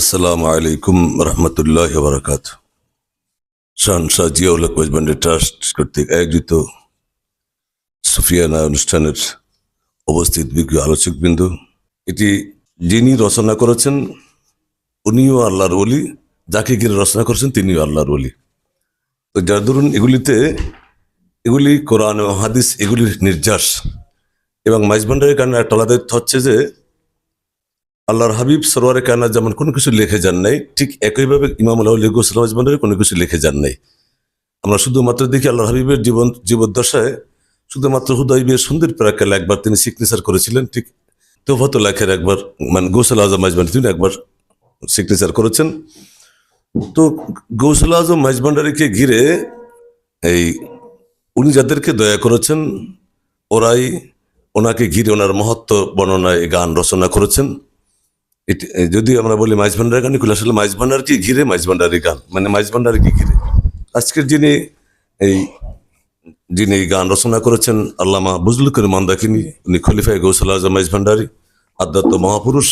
আসসালামু আলাইকুম রহমতুল্লাহ বরকাত শাহনশাহ জিয়াউল কোচবান্ডে ট্রাস্ট কর্তৃক আয়োজিত সুফিয়ানা অনুষ্ঠানের উপস্থিত বিজ্ঞ আলোচকবৃন্দ, এটি যিনি রচনা করেছেন, উনিও আল্লাহর ওলি, যাকে ঘিরে রচনা করেছেন তিনিও আল্লাহর ওলি। তো যার ধরুন, এগুলিতে এগুলি কোরআন ও হাদিস এগুলির নির্যাস এবং মাইজভান্ডারের কারণে একটা আলাদা হচ্ছে যে আল্লাহর হাবিব সরোয়ারে কানা যেমন কোনো কিছু লিখে যান নাই, ঠিক একইভাবে ইমাম আল্লাহ মাইজভান্ডারে কোনো কিছু লিখে যান নাই। আমরা শুধুমাত্র দেখি আল্লাহর হাবিবের জীবন, জীবদ্দশায় শুধুমাত্র হুদয় বিয়ের সুন্দর প্রাকালে একবার তিনি সিগনেচার করেছিলেন, ঠিক তোফাত লেখের একবার মানে গৌসল আজম মাইজভান্ডারি তিনি একবার সিগনেচার করেছেন। তো গৌসল আজম মাইজভান্ডারিকে ঘিরে এই উনি যাদেরকে দয়া করেছেন, ওরাই ওনাকে ঘিরে ওনার মহত্ব বর্ণনায় গান রচনা করেছেন। যদি আমরা বলি মাইজ ভান্ডার গান এগুলো আসলে মাইজ ভান্ডারকে ঘিরে মাইজ ভান্ডারি গান। মানে মাইজ ভান্ডারকে ঘিরে। আজকের যিনি এই যিনি এই গান রচনা করেছেন আল্লামা বুজলু করে মন্দাকিনী উনি খলিফায় গৌসাল আজম মাইজ ভান্ডারি আধ্যাত্ম মহাপুরুষ।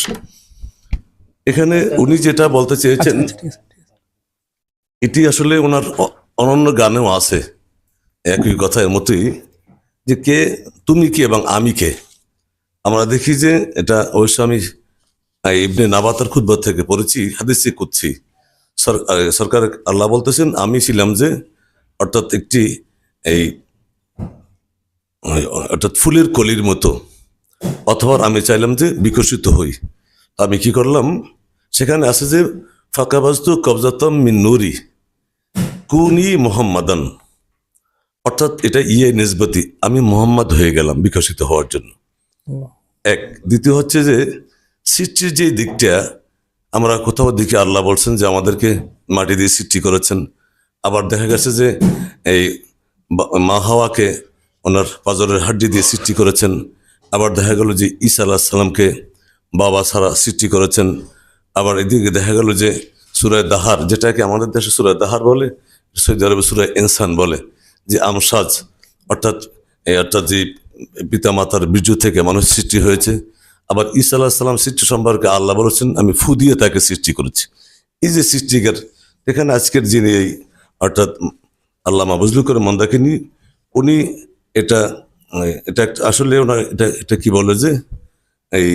এখানে উনি যেটা বলতে চেয়েছেন এটি আসলে ওনার অনন্য গানেও আছে একই কথার মতোই যে কে তুমি কে এবং আমি কে? আমরা দেখি যে এটা অবশ্য আমি ইবনে নাবাতার খুদ্ থেকে পড়েছি হাদিসে করছি। সর- সরকার আল্লাহ বলতেছেন আমি ছিলাম যে অর্থাৎ একটি এই অর্থাৎ ফুলের কলির মতো অথবা আমি চাইলাম যে বিকশিত হই। আমি কি করলাম সেখানে আছে যে ফাঁকাবাস্তু কবজাতম মিন নুরি কুনি মোহাম্মদান। অর্থাৎ এটা ইয়ে নিসবতি আমি মোহাম্মদ হয়ে গেলাম বিকশিত হওয়ার জন্য। এক দ্বিতীয় হচ্ছে যে সৃষ্টির যে দিকটা, আমরা কোথাও দেখি আল্লাহ বলছেন যে আমাদেরকে মাটি দিয়ে সৃষ্টি করেছেন। আবার দেখা গেছে যে এই মা হাওয়াকে ওনার পাজরের হাড্ডি দিয়ে সৃষ্টি করেছেন। আবার দেখা গেল যে ঈসা আল্লাহ সাল্লামকে বাবা ছাড়া সৃষ্টি করেছেন। আবার এদিকে দেখা গেল যে সুরায় দাহার, যেটাকে আমাদের দেশে সুরায় দাহার বলে, সৌদি আরবে সুরায় ইনসান বলে, যে আমসাজ, অর্থাৎ এই অর্থাৎ যে পিতা মাতার বীর্য থেকে মানুষ সৃষ্টি হয়েছে। আবার ঈসা আল্লাহ সাল্লাম সৃষ্টি সম্পর্কে আল্লাহ বলেছেন, আমি ফু দিয়ে তাকে সৃষ্টি করেছি। এই যে সৃষ্টিকার, এখানে আজকের যিনি এই, অর্থাৎ আল্লাহ বুজলু করে মন্দাকিনী উনি এটা এটা আসলে ওনার এটা এটা কি বলে যে, এই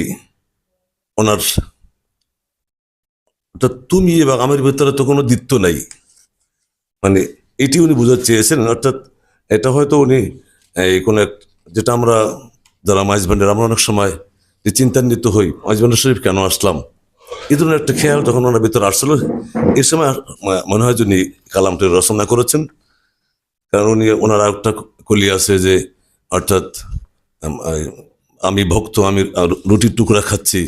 ওনার অর্থাৎ তুমি এবং আমার ভেতরে তো কোনো দ্বিত্ব নাই। মানে এটি উনি বোঝাতে চেয়েছেন, অর্থাৎ এটা হয়তো উনি, এই কোনো এক, যেটা আমরা, যারা মাইজ আমরা অনেক সময় যে চিন্তান্বিত হই। ব্যান্ডার শরীফ কেন আসলাম? এই ধরনের একটা খেয়াল যখন ওনার ভিতরে আসছিল এই সময় মনে হয় যে উনি কালামটি রচনা করেছেন, কারণ উনি, ওনার একটা কলি আছে যে, অর্থাৎ, আমি ভক্ত, আমি রুটির টুকরা খাচ্ছি,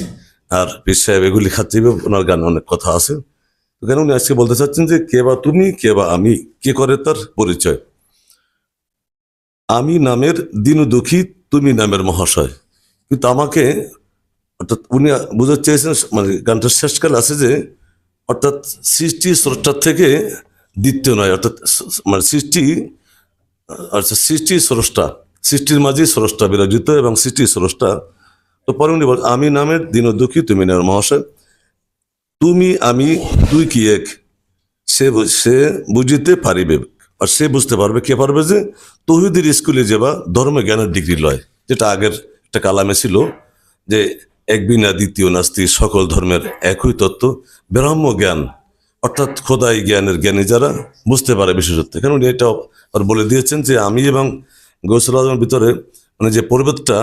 আর পীর সাহেব এগুলি খাচ্ছি ওনার গানে অনেক কথা আছে। কেন উনি আজকে বলতে চাচ্ছেন যে, কে বা তুমি, কে বা আমি, কে করে তার পরিচয়? আমি নামের দিন দুঃখী তুমি নামের মহাশয়। কিন্তু আমাকে অর্থাৎ উনি বুঝতে চেয়েছেন মানে গানটার শেষকাল আছে যে, অর্থাৎ সৃষ্টি স্রষ্টার থেকে দ্বিতীয় নয়, অর্থাৎ মানে সৃষ্টি আচ্ছা সৃষ্টি স্রষ্টা, সৃষ্টির মাঝে স্রষ্টা বিরাজিত এবং সৃষ্টি স্রষ্টা। তো পরে উনি বল আমি নামের দিন দুঃখী, তুমি নামের মহাশয়। তুমি, আমি, দুই কি এক? সে সে বুঝিতে পারিবে আর সে বুঝতে পারবে, কে পারবে যে, তহিদের স্কুলে যাবা, ধর্ম জ্ঞানের ডিগ্রি লয়, যেটা আগের একটা কালামে ছিল যে, এক বিনা দ্বিতীয় নাস্তি সকল ধর্মের একই তত্ত্ব। ব্রাহ্ম জ্ঞান, অর্থাৎ খোদাই জ্ঞানের জ্ঞানী যারা, বুঝতে পারে বিশেষত্ব। কেন উনি এটা আর বলে দিয়েছেন যে, আমি এবং গৌসল আজমের ভিতরে মানে যে পর্বতটা,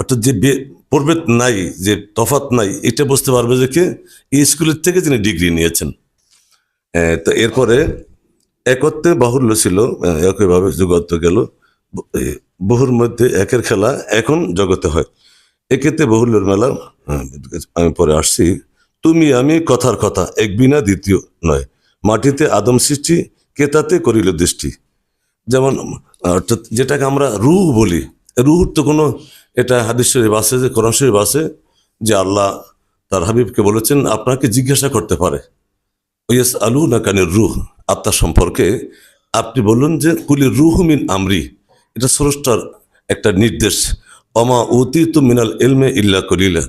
অর্থাৎ যে পর্বত নাই, যে তফাত নাই, এটা বুঝতে পারবে যে কে? এই স্কুলের থেকে যিনি ডিগ্রি নিয়েছেন। তো এরপরে একত্রে বাহুল্য ছিল একইভাবে যুগত্ব গেল। বহুর মধ্যে একের খেলা এখন জগতে হয়। এক্ষেত্রে বহুল্যের মেলা হ্যাঁ, আমি পরে আসছি। তুমি আমি কথার কথা এক বিনা দ্বিতীয় নয়। মাটিতে আদম সৃষ্টি কে তাতে করিল দৃষ্টি? যেমন যেটাকে আমরা রুহ বলি রুহুর তো কোনো এটা হাদিস শরীফ যে কোরআন শরীফ আছে যে আল্লাহ তার হাবিবকে বলেছেন আপনাকে জিজ্ঞাসা করতে পারে। ওয়াস আলু না কানের রুহ আত্মা সম্পর্কে। আপনি বলুন যে কুলি রুহ মিন আমরি। এটা স্রষ্টার একটা নির্দেশ। অমা অতীত মিনাল এলমে ইল্লা কলিলা।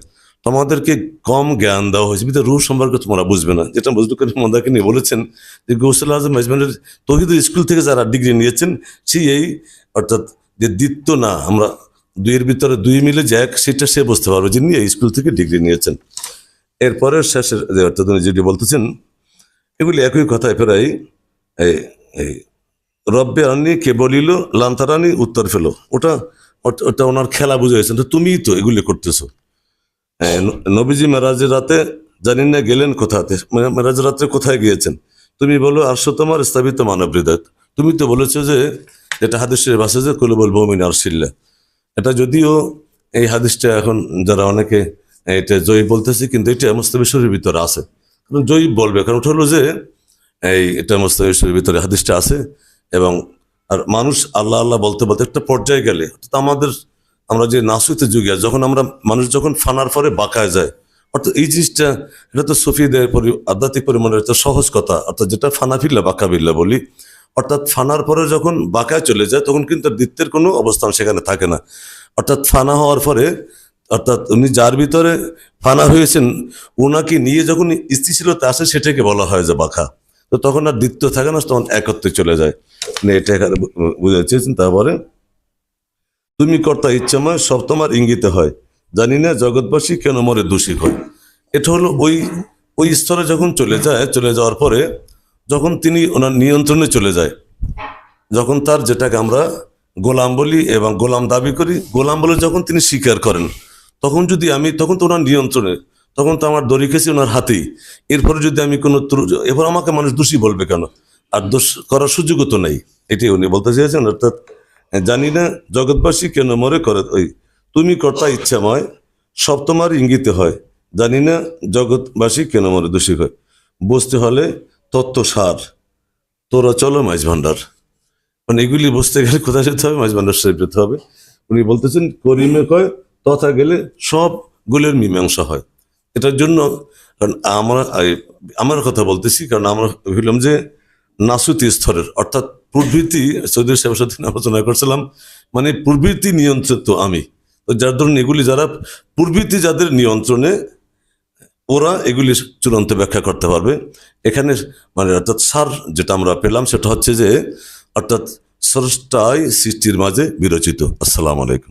তোমাদেরকে কম জ্ঞান দেওয়া হয়েছে। কিন্তু রুহ সম্পর্কে তোমরা বুঝবে না। যেটা মজদুকের মন্দাকে নিয়ে বলেছেন যে গৌসুল আজম মেজবানের তহিদ স্কুল থেকে যারা ডিগ্রি নিয়েছেন, সেই এই অর্থাৎ যে দ্বিত্ব না, আমরা দুইয়ের ভিতরে দুই মিলে যে এক, সেটা সে বুঝতে পারবে যিনি এই স্কুল থেকে ডিগ্রি নিয়েছেন। এরপরে শেষের যে অর্থাৎ যেটি বলতেছেন, এগুলি একই কথায় প্রায় এই রব্বে আনি কে বলিল, লান্তারানি উত্তর ফেলো। ওটা, ওটা- ওনার খেলা বুঝাইছেন তো তুমিই তো এগুলি করতেছো। নবীজি মেরাজের রাতে জানি না গেলেন কোথাতে। মে- মেরাজের রাতে কোথায় গিয়েছেন? তুমি বলো, আরশো তোমার স্থাপিত মানব হৃদয়। তুমি তো বলেছ যে, এটা হাদিসের ভাষা যে, কলবল বমিন আরশিল্লা। এটা যদিও এই হাদিসটা এখন যারা অনেকে, এটা জয়ী বলতেছে, কিন্তু এটা মুস্তাবিশ্বরের ভিতরে আছে। কারণ জয়ী বলবে, কারণ ওটা হলো যে, এই এটা মুস্তাবিশ্বরের ভিতরে হাদিসটা আছে এবং আর মানুষ আল্লাহ আল্লাহ বলতে বলতে একটা পর্যায়ে গেলে, অর্থাৎ আমাদের, আমরা যে নাসুতে যুগে যখন আমরা মানুষ যখন ফানার পরে বাঁকায় যায়, অর্থাৎ এই জিনিসটা, এটা তো সফিদের পরি, আধ্যাত্মিক পরিমাণের একটা সহজ কথা, অর্থাৎ যেটা ফানা ফিল্লা, বাঁকা বাঁকাবিল্লা বলি, অর্থাৎ ফানার পরে যখন বাঁকায় চলে যায়, তখন কিন্তু দ্বিত্বের কোনো অবস্থান সেখানে থাকে না। অর্থাৎ ফানা হওয়ার পরে, অর্থাৎ উনি যার ভিতরে ফানা হয়েছেন ওনাকে নিয়ে যখন স্থিতিশীলতা আসে, সেটাকে বলা হয় যে বাঁকা। তো তখন আর দ্বিত্ব থাকে না, তখন একত্রে চলে যায়। এটা এখানে বু- বুঝতে চেয়েছেন তারপরে তুমি কর্তা ইচ্ছাময়, সব তোমার ইঙ্গিতে হয়। জানি না জগৎবাসী কেন মরে দোষী হয়। এটা হলো ওই ওই স্তরে যখন চলে যায়, চলে যাওয়ার পরে যখন তিনি ওনার নিয়ন্ত্রণে চলে যায়, যখন তার যেটাকে আমরা গোলাম বলি এবং গোলাম দাবি করি, গোলাম বলে যখন তিনি স্বীকার করেন, তখন যদি আমি, তখন তো ওনার নিয়ন্ত্রণে, তখন তো আমার দড়ি খেয়েছি ওনার হাতেই। এরপরে যদি আমি কোনো এরপর আমাকে মানুষ দোষী বলবে কেন? আর দোষ করার সুযোগও তো নেই। এটাই উনি বলতে চেয়েছেন, অর্থাৎ জানি না জগৎবাসী কেন মরে করে, ওই তুমি কর্তা ইচ্ছাময়, সব তোমার ইঙ্গিতে হয়। জানি না জগৎবাসী কেন মরে দোষী হয়। বুঝতে হলে তত্ত্ব সার। তোরা চলো মাঝ ভান্ডার। মানে এগুলি বুঝতে গেলে কোথায় যেতে হবে? মাঝ ভান্ডার সাহেব যেতে হবে। উনি বলতেছেন, করিমে কয়, তথা গেলে সব গুলের মীমাংসা হয়। এটার জন্য, কারণ আমরা আমার কথা বলতেছি, কারণ আমরা ভাবলাম যে নাসুতি স্তরের, অর্থাৎ প্রবৃতি সৌদি সাহেবের সাথে আলোচনা করছিলাম মানে প্রবৃতি নিয়ন্ত্রিত আমি। তো যার ধরুন এগুলি যারা প্রবৃতি যাদের নিয়ন্ত্রণে, ওরা এগুলি চূড়ান্ত ব্যাখ্যা করতে পারবে। এখানে মানে অর্থাৎ সার যেটা আমরা পেলাম, সেটা হচ্ছে যে, অর্থাৎ স্রষ্টাই সৃষ্টির মাঝে বিরচিত। আসসালামু আলাইকুম।